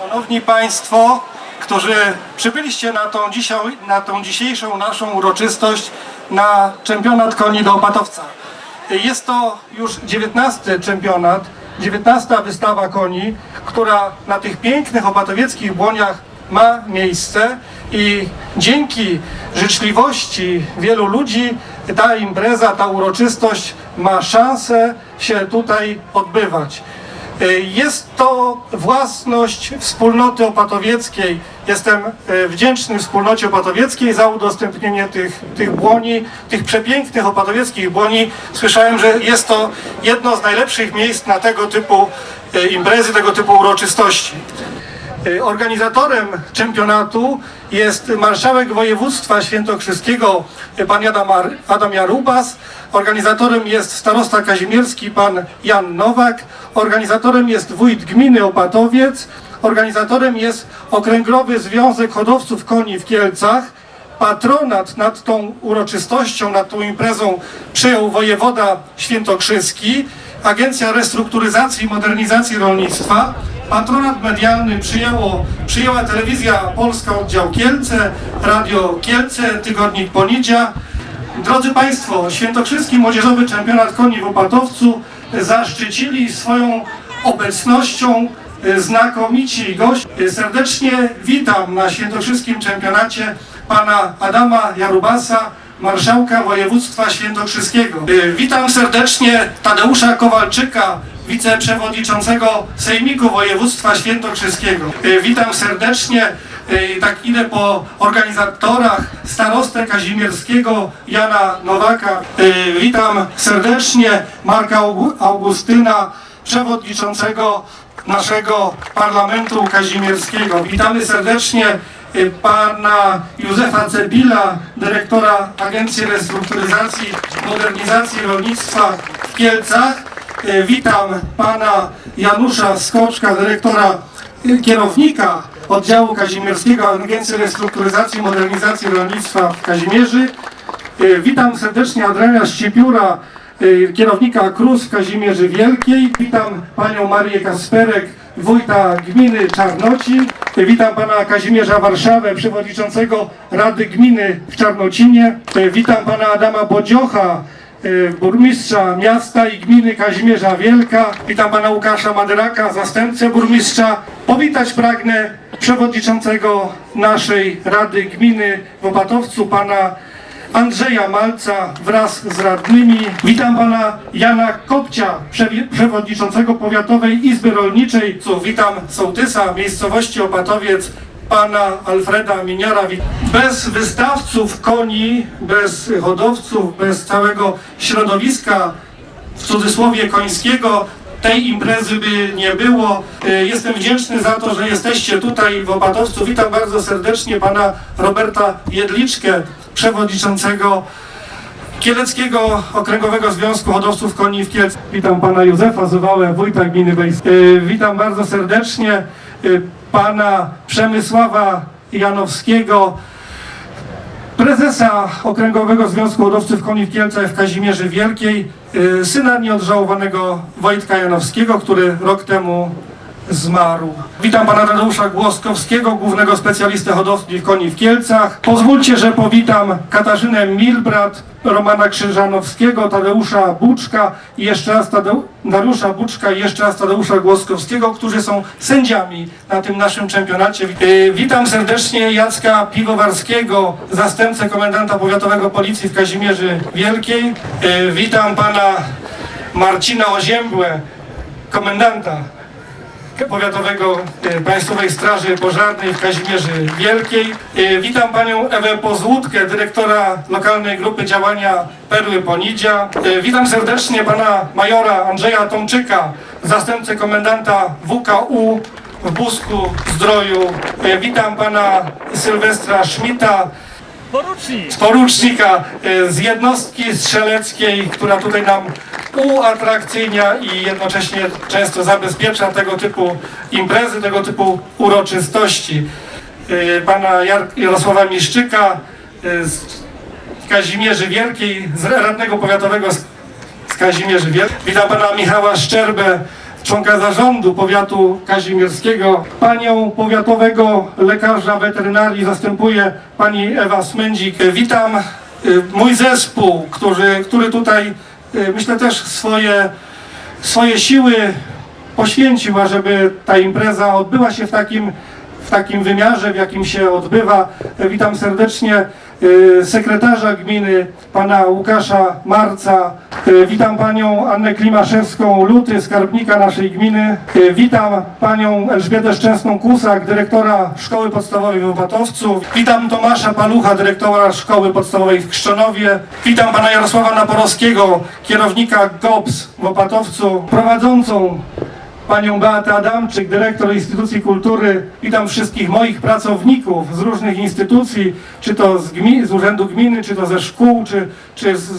Szanowni Państwo, którzy przybyliście na tą, dzisiaj, na tą dzisiejszą naszą uroczystość na czempionat koni do Opatowca. Jest to już 19 czempionat, 19 wystawa koni, która na tych pięknych opatowieckich błoniach ma miejsce i dzięki życzliwości wielu ludzi ta impreza, ta uroczystość ma szansę się tutaj odbywać. Jest to własność wspólnoty opatowieckiej. Jestem e, wdzięczny wspólnocie opatowieckiej za udostępnienie tych, tych błoni, tych przepięknych opatowieckich błoni. Słyszałem, że jest to jedno z najlepszych miejsc na tego typu e, imprezy, tego typu uroczystości. E, Organizatorem czempionatu jest marszałek województwa świętokrzyskiego e, pan Adam, Adam Jarubas. Organizatorem jest starosta kazimierski pan Jan Nowak. Organizatorem jest wójt gminy Opatowiec. Organizatorem jest Okręgowy Związek Hodowców Koni w Kielcach. Patronat nad tą uroczystością, nad tą imprezą przyjął wojewoda świętokrzyski, Agencja Restrukturyzacji i Modernizacji Rolnictwa. Patronat medialny przyjęło, przyjęła Telewizja Polska Oddział Kielce, Radio Kielce, Tygodnik Ponidzia. Drodzy Państwo, Świętokrzyski Młodzieżowy Czempionat Koni w Opatowcu zaszczycili swoją obecnością e, znakomici goście. Serdecznie witam na Świętokrzyskim Czempionacie pana Adama Jarubasa, marszałka województwa świętokrzyskiego. E, Witam serdecznie Tadeusza Kowalczyka, wiceprzewodniczącego Sejmiku Województwa Świętokrzyskiego. E, Witam serdecznie, e, tak idę po organizatorach, starostę kazimierskiego Jana Nowaka. E, Witam serdecznie Marka Augu- Augustyna, przewodniczącego naszego Parlamentu Kazimierskiego. Witamy serdecznie pana Józefa Cebila, dyrektora Agencji Restrukturyzacji i Modernizacji Rolnictwa w Kielcach. Y, Witam pana Janusza Skoczka, dyrektora, y, kierownika oddziału kazimierskiego Agencji Restrukturyzacji i Modernizacji Rolnictwa w Kazimierzy. Y, Witam serdecznie Adriana Ściepiura, y, kierownika KRUS w Kazimierzy Wielkiej. Witam panią Marię Kasperek, wójta gminy Czarnocin. Witam pana Kazimierza Warszawę, przewodniczącego Rady Gminy w Czarnocinie. Witam pana Adama Bodziocha, burmistrza miasta i gminy Kazimierza Wielka. Witam pana Łukasza Maderaka, zastępcę burmistrza. Powitać pragnę przewodniczącego naszej Rady Gminy w Opatowcu, pana Andrzeja Malca wraz z radnymi. Witam pana Jana Kopcia, przewodniczącego Powiatowej Izby Rolniczej. Witam sołtysa miejscowości Opatowiec, pana Alfreda Miniara. Bez wystawców koni, bez hodowców, bez całego środowiska w cudzysłowie końskiego tej imprezy by nie było. Y, Jestem wdzięczny za to, że jesteście tutaj w Opatowcu. Witam bardzo serdecznie pana Roberta Jedliczkę, przewodniczącego Kieleckiego Okręgowego Związku Hodowców Koni w Kielcach. Witam pana Józefa Zowałę, wójta gminy Bejs. Y, Witam bardzo serdecznie y, pana Przemysława Janowskiego, prezesa Okręgowego Związku Hodowców Koni w Kielcach w Kazimierzy Wielkiej, y, syna nieodżałowanego Wojtka Janowskiego, który rok temu zmarł. Witam pana Tadeusza Głoskowskiego, głównego specjalistę hodowli koni w Kielcach. Pozwólcie, że powitam Katarzynę Milbrat, Romana Krzyżanowskiego, Tadeusza Buczka i jeszcze raz Tadeu- Buczka i jeszcze raz Tadeusza Głoskowskiego, którzy są sędziami na tym naszym czempionacie. Y, Witam serdecznie Jacka Piwowarskiego, zastępcę komendanta powiatowego policji w Kazimierzy Wielkiej. Y, Witam pana Marcina Oziębłę, komendanta Powiatowego e, Państwowej Straży Pożarnej w Kazimierzy Wielkiej. E, Witam Panią Ewę Pozłódkę, dyrektora lokalnej grupy działania Perły Ponidzia. E, Witam serdecznie Pana Majora Andrzeja Tomczyka, zastępcę komendanta WKU w Busku Zdroju. Witam Pana Sylwestra Szmita, Porucznik! porucznika z jednostki strzeleckiej, która tutaj nam uatrakcyjnia i jednocześnie często zabezpiecza tego typu imprezy, tego typu uroczystości. E, Pana Jar- Jarosława Miszczyka e, z Kazimierzy Wielkiej, z radnego powiatowego z Kazimierzy Wielkiej. Witam pana Michała Szczerbę, członka zarządu powiatu kazimierskiego. Panią powiatowego lekarza weterynarii zastępuje pani Ewa Smędzik. Witam y, mój zespół, który, który tutaj y, myślę też swoje, swoje siły poświęcił, ażeby ta impreza odbyła się w takim, w takim wymiarze, w jakim się odbywa. Witam serdecznie sekretarza gminy, pana Łukasza Marca. E, Witam panią Annę Klimaszewską-Luty, skarbnika naszej gminy. E, Witam panią Elżbietę Szczęsną-Kusak, dyrektora Szkoły Podstawowej w Opatowcu. Witam Tomasza Palucha, dyrektora Szkoły Podstawowej w Krzczonowie. Witam pana Jarosława Naporowskiego, kierownika GOPS w Opatowcu, prowadzącą panią Beatę Adamczyk, dyrektor Instytucji Kultury. Witam wszystkich moich pracowników z różnych instytucji, czy to z, z Urzędu Gminy, czy to ze szkół, czy, czy z,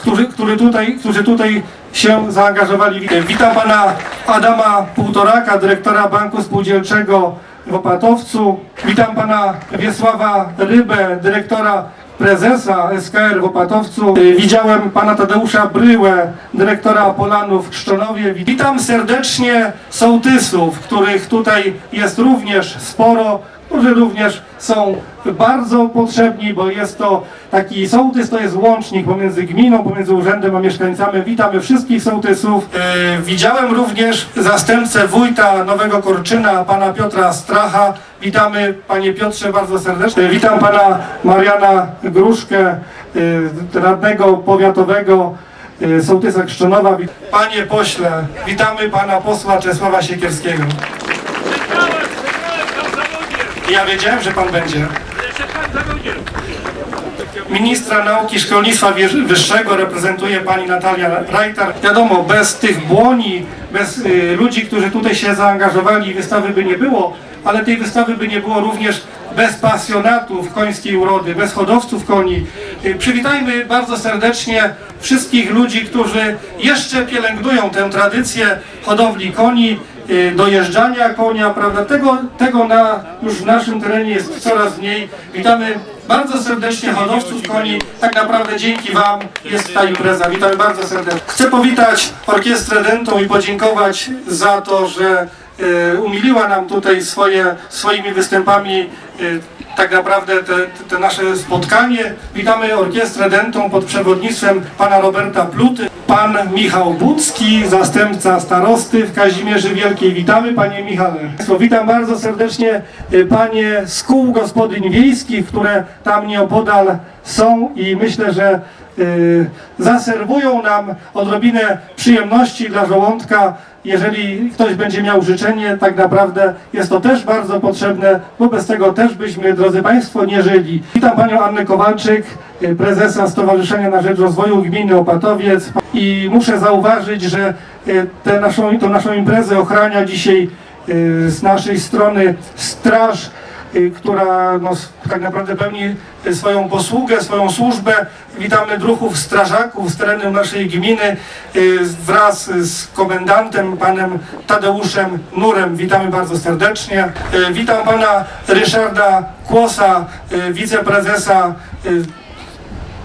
którzy, który tutaj, którzy tutaj się zaangażowali. Witam pana Adama Półtoraka, dyrektora Banku Spółdzielczego w Opatowcu. Witam pana Wiesława Rybę, dyrektora prezesa SKR w Opatowcu. Y, Widziałem pana Tadeusza Bryłę, dyrektora Polanów w Szczonowie. Witam serdecznie sołtysów, których tutaj jest również sporo, którzy również są bardzo potrzebni, bo jest to taki sołtys, to jest łącznik pomiędzy gminą, pomiędzy urzędem a mieszkańcami. Witamy wszystkich sołtysów. E, widziałem również zastępcę wójta Nowego Korczyna, pana Piotra Stracha. Witamy panie Piotrze bardzo serdecznie. E, witam pana Mariana Gruszkę, e, radnego powiatowego sołtysa Krzczonowa. Panie pośle, witamy pana posła Czesława Siekierskiego. Czekałem, czekałem tam za Bogiem. Ja wiedziałem, że pan będzie. Ministra Nauki Szkolnictwa Wyższego reprezentuje pani Natalia Rajtar. Wiadomo, bez tych błoni, bez y, ludzi, którzy tutaj się zaangażowali, wystawy by nie było, ale tej wystawy by nie było również bez pasjonatów końskiej urody, bez hodowców koni. Y, przywitajmy bardzo serdecznie wszystkich ludzi, którzy jeszcze pielęgnują tę tradycję hodowli koni, dojeżdżania konia, prawda? Tego, tego na, już w naszym terenie jest coraz mniej. Witamy bardzo serdecznie hodowców koni. Tak naprawdę dzięki Wam jest ta impreza. Witamy bardzo serdecznie. Chcę powitać Orkiestrę Dentą i podziękować za to, że umiliła nam tutaj swoje, swoimi występami e, tak naprawdę te, te nasze spotkanie. Witamy Orkiestrę Dentą pod przewodnictwem pana Roberta Pluty, pan Michał Bucki, zastępca starosty w Kazimierzy Wielkiej. Witamy panie Michale. Witam bardzo serdecznie y, panie z kół gospodyń wiejskich, które tam nieopodal są i myślę, że zaserwują nam odrobinę przyjemności dla żołądka. Jeżeli ktoś będzie miał życzenie, tak naprawdę jest to też bardzo potrzebne, bo bez tego też byśmy, drodzy Państwo, nie żyli. Witam Panią Annę Kowalczyk, y, prezesa Stowarzyszenia na Rzecz Rozwoju Gminy Opatowiec i muszę zauważyć, że y, tę naszą, naszą imprezę ochrania dzisiaj y, z naszej strony straż, y, która no, tak naprawdę pełni y, swoją posługę, swoją służbę. Witamy druhów strażaków z terenu naszej gminy y, wraz z komendantem, panem Tadeuszem Nurem. Witamy bardzo serdecznie. Y, Witam pana Ryszarda Kłosa, y, wiceprezesa y,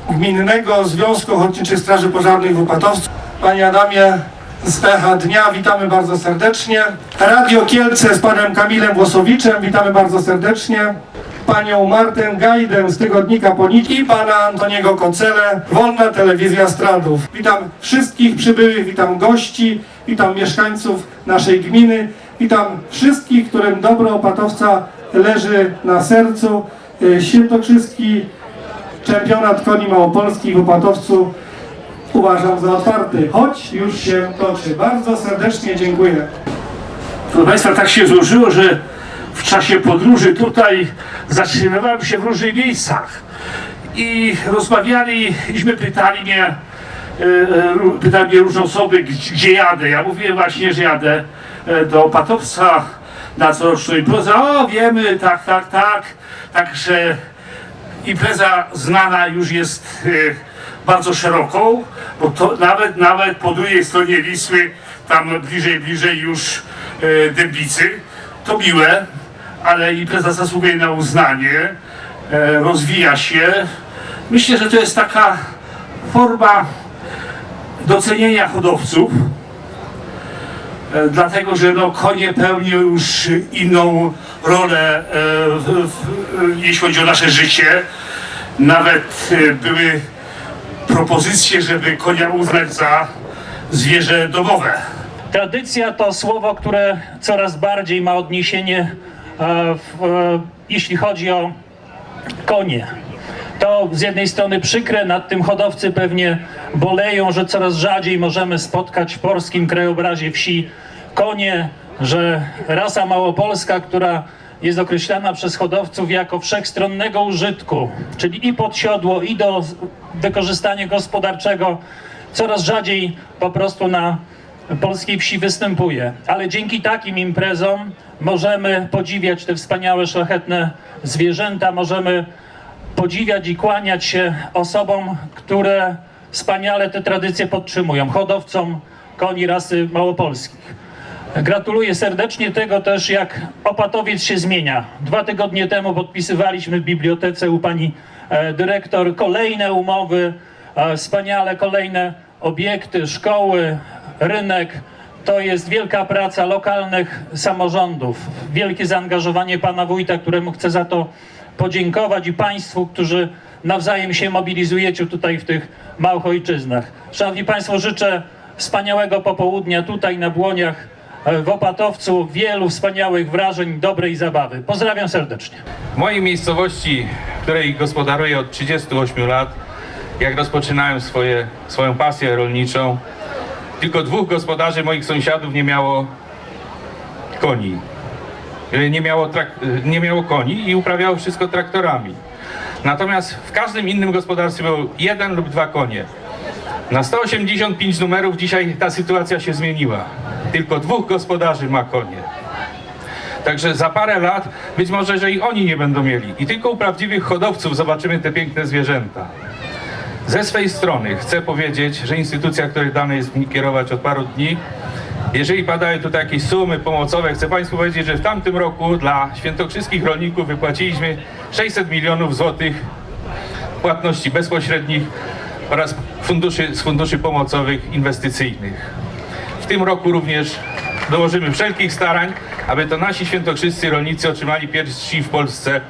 Gminnego Związku Ochotniczych Straży Pożarnych w Opatowcu. Panie Adamie z Echa Dnia, witamy bardzo serdecznie. Radio Kielce z panem Kamilem Włosowiczem, witamy bardzo serdecznie. Panią Martę Gajdę z tygodnika Ponik i pana Antoniego Kocele, Wolna Telewizja Stradów. Witam wszystkich przybyłych, witam gości, witam mieszkańców naszej gminy, witam wszystkich, którym dobro Opatowca leży na sercu. Y, Świętokrzyski Czempionat koni małopolskich w Opatowcu uważam za otwarty, choć już się toczy. Bardzo serdecznie dziękuję. Proszę Państwa, tak się złożyło, że w czasie podróży tutaj zatrzymywałem się w różnych miejscach i rozmawialiśmy, pytali mnie, e, e, pytali mnie różne osoby, gdzie, jadę. Ja mówiłem właśnie, że jadę e, do Opatowca na coroczną imprezę. O, wiemy, tak, tak, tak. Także impreza znana już jest e, bardzo szeroką, bo to nawet, nawet po drugiej stronie Wisły, tam bliżej, bliżej już e, Dębicy, to miłe, ale impreza zasługuje na uznanie, e, rozwija się. Myślę, że to jest taka forma docenienia hodowców, dlatego że no, konie pełnią już inną rolę, e, w, w, jeśli chodzi o nasze życie. Nawet e, były propozycje, żeby konia uznać za zwierzę domowe. Tradycja to słowo, które coraz bardziej ma odniesienie, e, w, e, jeśli chodzi o konie. To z jednej strony przykre, nad tym hodowcy pewnie boleją, że coraz rzadziej możemy spotkać w polskim krajobrazie wsi konie, że rasa małopolska, która jest określana przez hodowców jako wszechstronnego użytku, czyli i pod siodło, i do wykorzystania gospodarczego, coraz rzadziej po prostu na polskiej wsi występuje. Ale dzięki takim imprezom możemy podziwiać te wspaniałe, szlachetne zwierzęta, możemy podziwiać i kłaniać się osobom, które wspaniale te tradycje podtrzymują, hodowcom koni rasy małopolskich. Gratuluję serdecznie tego też, jak Opatowiec się zmienia. Dwa tygodnie temu podpisywaliśmy w bibliotece u pani e, dyrektor kolejne umowy, e, wspaniale kolejne obiekty, szkoły, rynek. To jest wielka praca lokalnych samorządów, wielkie zaangażowanie pana wójta, któremu chcę za to podziękować i państwu, którzy nawzajem się mobilizujecie tutaj w tych małych ojczyznach. Szanowni Państwo, życzę wspaniałego popołudnia tutaj na Błoniach e, w Opatowcu, wielu wspaniałych wrażeń, dobrej zabawy. Pozdrawiam serdecznie. W mojej miejscowości, której gospodaruję od 38 lat, jak rozpoczynałem swoje, swoją pasję rolniczą, tylko dwóch gospodarzy moich sąsiadów nie miało koni. E, Nie miało, e, nie miało koni i uprawiało wszystko traktorami. Natomiast w każdym innym gospodarstwie było jeden lub dwa konie. Na 185 numerów dzisiaj ta sytuacja się zmieniła. Tylko dwóch gospodarzy ma konie. Także za parę lat być może, że i oni nie będą mieli. I tylko u prawdziwych hodowców zobaczymy te piękne zwierzęta. Ze swej strony chcę powiedzieć, że instytucja, której dane jest mi kierować od paru dni, jeżeli padają tutaj jakieś sumy pomocowe, chcę Państwu powiedzieć, że w tamtym roku dla świętokrzyskich rolników wypłaciliśmy 600 milionów złotych płatności bezpośrednich oraz funduszy, z funduszy pomocowych inwestycyjnych. W tym roku również dołożymy wszelkich starań, aby to nasi świętokrzyscy rolnicy otrzymali pierwsi w Polsce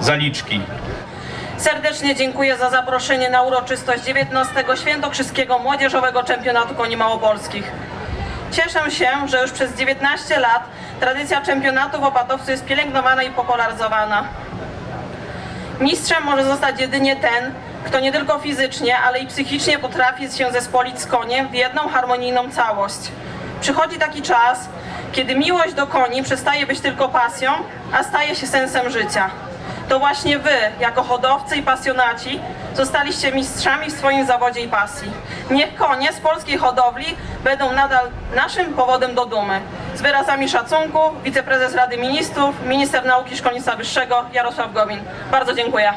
zaliczki. Serdecznie dziękuję za zaproszenie na uroczystość 19 Świętokrzyskiego Młodzieżowego Czempionatu Koni Małopolskich. Cieszę się, że już przez 19 lat tradycja czempionatu w Opatowcu jest pielęgnowana i popularyzowana. Mistrzem może zostać jedynie ten, kto nie tylko fizycznie, ale i psychicznie potrafi się zespolić z koniem w jedną harmonijną całość. Przychodzi taki czas, kiedy miłość do koni przestaje być tylko pasją, a staje się sensem życia. To właśnie wy, jako hodowcy i pasjonaci, zostaliście mistrzami w swoim zawodzie i pasji. Niech konie z polskiej hodowli będą nadal naszym powodem do dumy. Z wyrazami szacunku, wiceprezes Rady Ministrów, minister nauki i szkolnictwa wyższego Jarosław Gowin. Bardzo dziękuję.